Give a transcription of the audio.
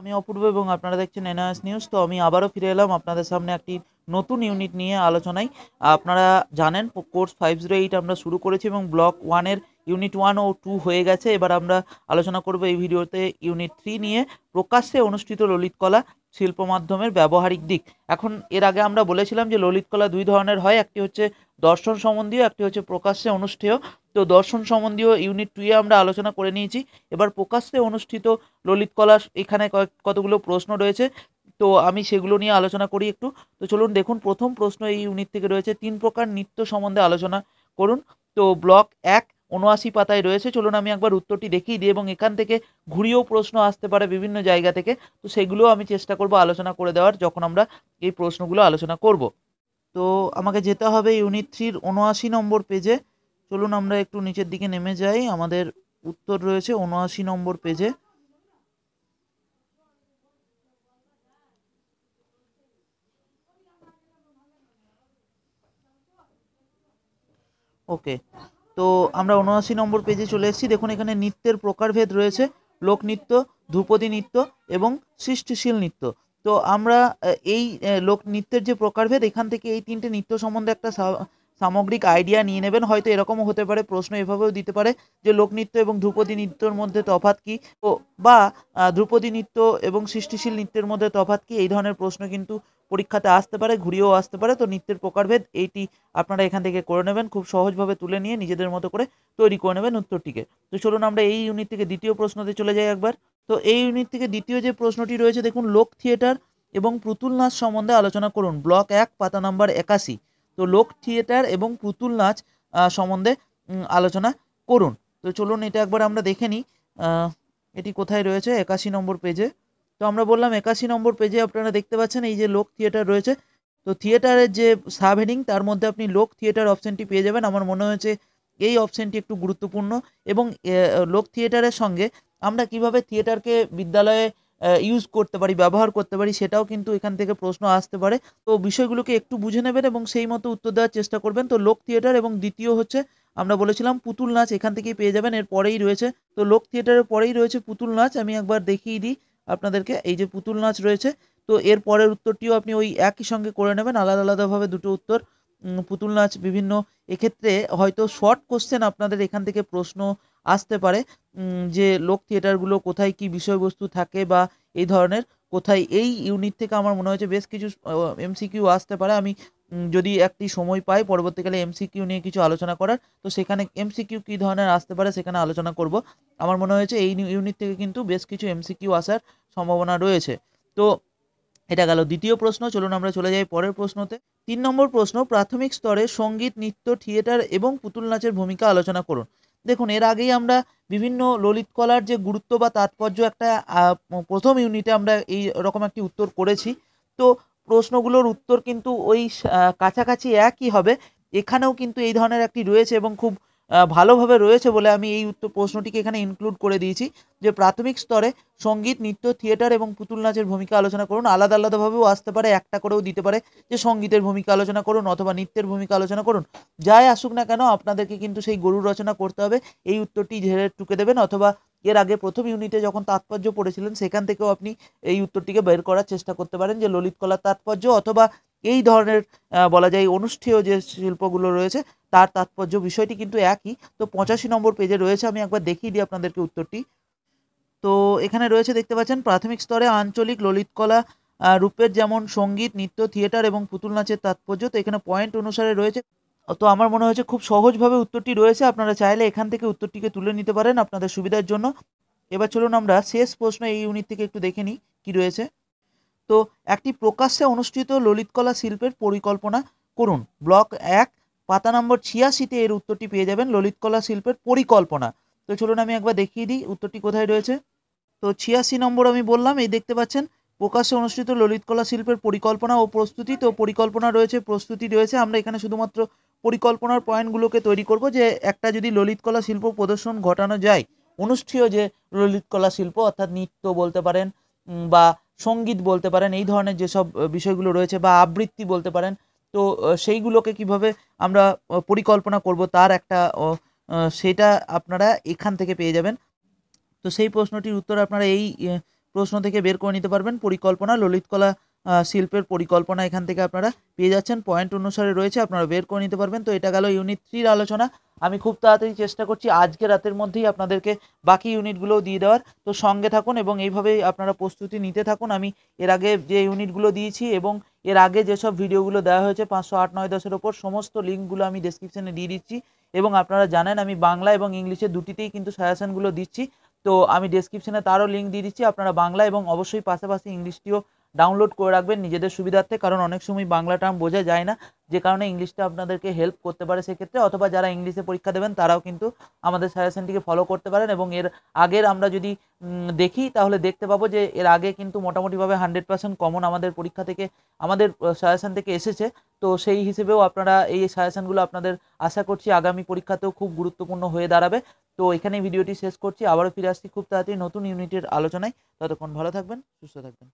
আমি অপূর্ব এবং আপনারা দেখছেন এনআস নিউজ, তো আমি আবারও ফিরে এলাম আপনাদের সামনে একটি নতুন ইউনিট নিয়ে আলোচনায়। আপনারা জানেন, কোর্স ফাইভ জিরো এইট আমরা শুরু করেছি এবং ব্লক ওয়ানের ইউনিট ওয়ান ও টু হয়ে গেছে। এবার আমরা আলোচনা করব এই ভিডিওতে ইউনিট থ্রি নিয়ে প্রকাশ্যে অনুষ্ঠিত ললিতকলা শিল্প মাধ্যমের ব্যবহারিক দিক। এখন এর আগে আমরা বলেছিলাম যে ললিতকলা দুই ধরনের হয়, একটি হচ্ছে দর্শন সম্বন্ধীয়, একটি হচ্ছে প্রকাশ্যে অনুষ্ঠেয়। তো দর্শন সম্বন্ধীয় ইউনিট টুয়ে আমরা আলোচনা করে নিয়েছি। এবার প্রকাশ্যে অনুষ্ঠিত ললিত কলা এখানে কতগুলো প্রশ্ন রয়েছে, তো আমি সেগুলো নিয়ে আলোচনা করি একটু। তো চলুন দেখুন, প্রথম প্রশ্ন এই ইউনিট থেকে রয়েছে, তিন প্রকার নৃত্য সম্বন্ধে আলোচনা করুন। তো ব্লক এক উনআশি পাতায় রয়েছে, চলুন আমি একবার উত্তরটি দেখিয়ে দিই এবং এখান থেকে ঘুরিয়েও প্রশ্ন আসতে পারে বিভিন্ন জায়গা থেকে। তো সেগুলো আমি চেষ্টা করব আলোচনা করে দেওয়ার যখন আমরা এই প্রশ্নগুলো আলোচনা করব। তো আমাকে যেতে হবে ইউনিট থ্রির উনআশি নম্বর পেজে চলুন আমরা একটু নিচের দিকে নেমে যাই। আমাদের উত্তর রয়েছে উনআশি নম্বর পেজে। ওকে, তো আমরা উনআশি নম্বর পেজে চলে এসেছি। দেখুন, এখানে নৃত্যের প্রকারভেদ রয়েছে। লোকনৃত্য ধ্রুপদী নৃত্য এবং সৃষ্টিশীল নৃত্য। তো আমরা এই লোকনৃত্যের যে প্রকারভেদ, এখান থেকে এই তিনটে নৃত্য সম্বন্ধে একটা সামগ্রিক আইডিয়া নিয়ে নেবেন। হয়তো এরকমও হতে পারে, প্রশ্ন এভাবেও দিতে পারে যে লোকনৃত্য এবং ধ্রুপদী নৃত্যর মধ্যে তফাৎ কী? ও বা ধ্রুপদী নৃত্য এবং সৃষ্টিশীল নৃত্যের মধ্যে তফাৎ কী? এই ধরনের প্রশ্ন কিন্তু পরীক্ষাতে আসতে পারে, ঘুরিয়েও আসতে পারে। তো নৃত্যের প্রকারভেদ এইটি আপনারা এখান থেকে করে নেবেন। খুব সহজভাবে তুলে নিয়ে নিজেদের মতো করে তৈরি করে নেবেন উত্তরটিকে। তো চলুন আমরা এই ইউনিট থেকে দ্বিতীয় প্রশ্নতে চলে যাই একবার। তো এই ইউনিট থেকে দ্বিতীয় যে প্রশ্নটি রয়েছে, দেখুন, লোক থিয়েটার এবং পুতুল নাচ সম্বন্ধে আলোচনা করুন। ব্লক এক, পাতা নাম্বার একাশি। তো লোক থিয়েটার এবং পুতুল নাচ সম্বন্ধে আলোচনা করুন। তো চলুন এটা একবার আমরা দেখে নিই এটি কোথায় রয়েছে, একাশি নম্বর পেজে। তো আমরা বললাম একাশি নম্বর পেজে আপনারা দেখতে পাচ্ছেন এই যে লোক থিয়েটার রয়েছে। তো থিয়েটারের যে সাব হেডিং তার মধ্যে আপনি লোক থিয়েটার অপশানটি পেয়ে যাবেন। আমার মনে হয়েছে এই অপশানটি একটু গুরুত্বপূর্ণ এবং লোক থিয়েটারের সঙ্গে আমরা কীভাবে থিয়েটারকে বিদ্যালয়ে ইউজ করতে পারি, ব্যবহার করতে পারি, সেটাও কিন্তু এখান থেকে প্রশ্ন আসতে পারে। তো বিষয়গুলোকে একটু বুঝে নেবেন এবং সেই মতো উত্তর দেওয়ার চেষ্টা করবেন। তো লোক থিয়েটার এবং দ্বিতীয় হচ্ছে, আমরা বলেছিলাম পুতুল নাচ, এখান থেকেই পেয়ে যাবেন, এর পরেই রয়েছে। তো লোক থিয়েটারের পরেই রয়েছে পুতুল নাচ, আমি একবার দেখিয়ে দিই আপনাদেরকে, এই যে পুতুল নাচ রয়েছে। তো এর পরের উত্তরটিও আপনি ওই একই সঙ্গে করে নেবেন, আলাদা আলাদাভাবে দুটো উত্তর। পুতুল নাচ বিভিন্ন, এক্ষেত্রে হয়তো শর্ট কোশ্চেন আপনাদের এখান থেকে প্রশ্ন আসতে পারে। যে লোক থিয়েটারগুলো কোথায় কি বিষয়বস্তু থাকে বা এই ধরনের কোথায় এই ইউনিট থেকে আমার মনে হয়েছে বেশ কিছু এমসিকিউ আসতে পারে। আমি যদি একটি সময় পাই পরবর্তীকালে এমসিকিউ নিয়ে কিছু আলোচনা করার, তো সেখানে এমসিকিউ কী ধরনের আসতে পারে সেখানে আলোচনা করব। আমার মনে হয়েছে এই ইউনিট থেকে কিন্তু বেশ কিছু এমসিকিউ আসার সম্ভাবনা রয়েছে। তো এটা গেল দ্বিতীয় প্রশ্ন, চলুন আমরা চলে যাই পরের প্রশ্নতে। তিন নম্বর প্রশ্ন, প্রাথমিক স্তরে সংগীত, নৃত্য থিয়েটার এবং পুতুল নাচের ভূমিকা আলোচনা করুন। দেখুন, এর আগেই আমরা বিভিন্ন ললিত কলার যে গুরুত্ব বা তাৎপর্য একটা প্রথম ইউনিটে আমরা এই রকম একটি উত্তর করেছি। তো প্রশ্নগুলোর উত্তর কিন্তু ওই কাছাকাছি একই হবে। এখানেও কিন্তু এই ধরনের একটি রয়েছে এবং খুব ভালোভাবে রয়েছে বলে আমি এই উত্তর প্রশ্নটিকে এখানে ইনক্লুড করে দিয়েছি। যে প্রাথমিক স্তরে সংগীত, নৃত্য থিয়েটার এবং পুতুল নাচের ভূমিকা আলোচনা করুন। আলাদা আলাদাভাবেও আসতে পারে, একটা করেও দিতে পারে। যে সঙ্গীতের ভূমিকা আলোচনা করুন অথবা নৃত্যের ভূমিকা আলোচনা করুন, যাই আসুক না কেন আপনাদেরকে কিন্তু সেই গরুর রচনা করতে হবে। এই উত্তরটি ঝেড়ে টুকে দেবেন অথবা এর আগে প্রথম ইউনিটে যখন তাৎপর্য পড়েছিলেন, সেখান থেকেও আপনি এই উত্তরটিকে বের করার চেষ্টা করতে পারেন যে ললিত কলার তাৎপর্য অথবা এই ধরনের বলা যায়, অনুষ্ঠেয় যে শিল্পগুলো রয়েছে, তার তাৎপর্য বিষয়টি কিন্তু একই। তো পঁচাশি নম্বর পেজে রয়েছে, আমি একবার দেখিয়ে দিই আপনাদেরকে উত্তরটি। তো এখানে রয়েছে, দেখতে পাচ্ছেন, প্রাথমিক স্তরে আঞ্চলিক ললিতকলা রূপের যেমন সংগীত, নৃত্য, থিয়েটার এবং পুতুল নাচের তাৎপর্য, তো এখানে পয়েন্ট অনুসারে রয়েছে। তো আমার মনে হয়েছে খুব সহজভাবে উত্তরটি রয়েছে, আপনারা চাইলে এখান থেকে উত্তরটিকে তুলে নিতে পারেন আপনাদের সুবিধার জন্য। এবার চলুন আমরা শেষ প্রশ্ন এই ইউনিট থেকে একটু দেখে নিই, কী রয়েছে। তো একটি প্রকাশ্যে অনুষ্ঠিত ললিতকলা শিল্পের পরিকল্পনা করুন। ব্লক এক, পাতা নম্বর ছিয়াশিতে এর উত্তরটি পেয়ে যাবেন ললিতকলা শিল্পের পরিকল্পনা। তো চলুন আমি একবার দেখিয়ে দিই উত্তরটি কোথায় রয়েছে। তো ছিয়াশি নম্বর আমি বললাম, এই দেখতে পাচ্ছেন, প্রকাশ্যে অনুষ্ঠিত ললিতকলা শিল্পের পরিকল্পনা ও প্রস্তুতি। তো পরিকল্পনা রয়েছে, প্রস্তুতি রয়েছে। আমরা এখানে শুধুমাত্র পরিকল্পনার পয়েন্টগুলোকে তৈরি করব যে একটা যদি ললিতকলা শিল্প প্রদর্শন ঘটানো যায়, অনুষ্ঠেয় যে ললিতকলা শিল্প, অর্থাৎ নৃত্য বলতে পারেন বা সংগীত বলতে পারেন, এই ধরনের যেসব বিষয়গুলো রয়েছে বা আবৃত্তি বলতে পারেন, তো সেইগুলোকে কীভাবে আমরা পরিকল্পনা করব তার একটা সেটা আপনারা এখান থেকে পেয়ে যাবেন। তো সেই প্রশ্নটির উত্তর আপনারা এই প্রশ্ন থেকে বের করে নিতে পারবেন। পরিকল্পনা, ললিতকলা শিল্পের পরিকল্পনা এখান থেকে আপনারা পেয়ে যাচ্ছেন। পয়েন্ট অনুসারে রয়েছে, আপনারা বের করে নিতে পারবেন। তো এটা গেল ইউনিট থ্রির আলোচনা। আমি খুব তাড়াতাড়ি চেষ্টা করছি আজকে রাতের মধ্যেই আপনাদেরকে বাকি ইউনিটগুলোও দিয়ে দেওয়ার। তো সঙ্গে থাকুন এবং এইভাবেই আপনারা প্রস্তুতি নিতে থাকুন। আমি এর আগে যে ইউনিটগুলো দিয়েছি এবং এর আগে যেসব ভিডিওগুলো দেওয়া হয়েছে পাঁচশো আট, নয় দশের ওপর, সমস্ত লিঙ্কগুলো আমি ডেসক্রিপশনে দিয়ে দিচ্ছি। এবং আপনারা জানেন, আমি বাংলা এবং ইংলিশে দুটিতেই কিন্তু সাজেশনগুলো দিচ্ছি। তো আমি ডেসক্রিপশনে তারও লিঙ্ক দিয়ে দিচ্ছি। আপনারা বাংলা এবং অবশ্যই পাশাপাশি ইংলিশটিও ডাউনলোড করে রাখবেন নিজেদের সুবিধার্থে, কারণ অনেক সময় বাংলা টার্ম বোঝা যায় না। যে কারণে ইংলিশটা আপনাদেরকে হেল্প করতে পারে সেক্ষেত্রে, অথবা যারা ইংলিশে পরীক্ষা দেবেন তারাও কিন্তু আমাদের সাজেশনটিকে ফলো করতে পারেন এবং এর আগের আমরা যদি দেখি তাহলে দেখতে পাবো যে এর আগে কিন্তু মোটামুটিভাবে হান্ড্রেড পার্সেন্ট কমন আমাদের পরীক্ষা থেকে, আমাদের সাজেশন থেকে এসেছে। তো সেই হিসেবেও আপনারা এই সাজেশনগুলো আপনাদের আশা করছি আগামী পরীক্ষাতেও খুব গুরুত্বপূর্ণ হয়ে দাঁড়াবে। তো এখানে ভিডিওটি শেষ করছি। আবারও ফিরে আসছি খুব তাড়াতাড়ি নতুন ইউনিটের আলোচনায়। ততক্ষণ ভালো থাকবেন, সুস্থ থাকবেন।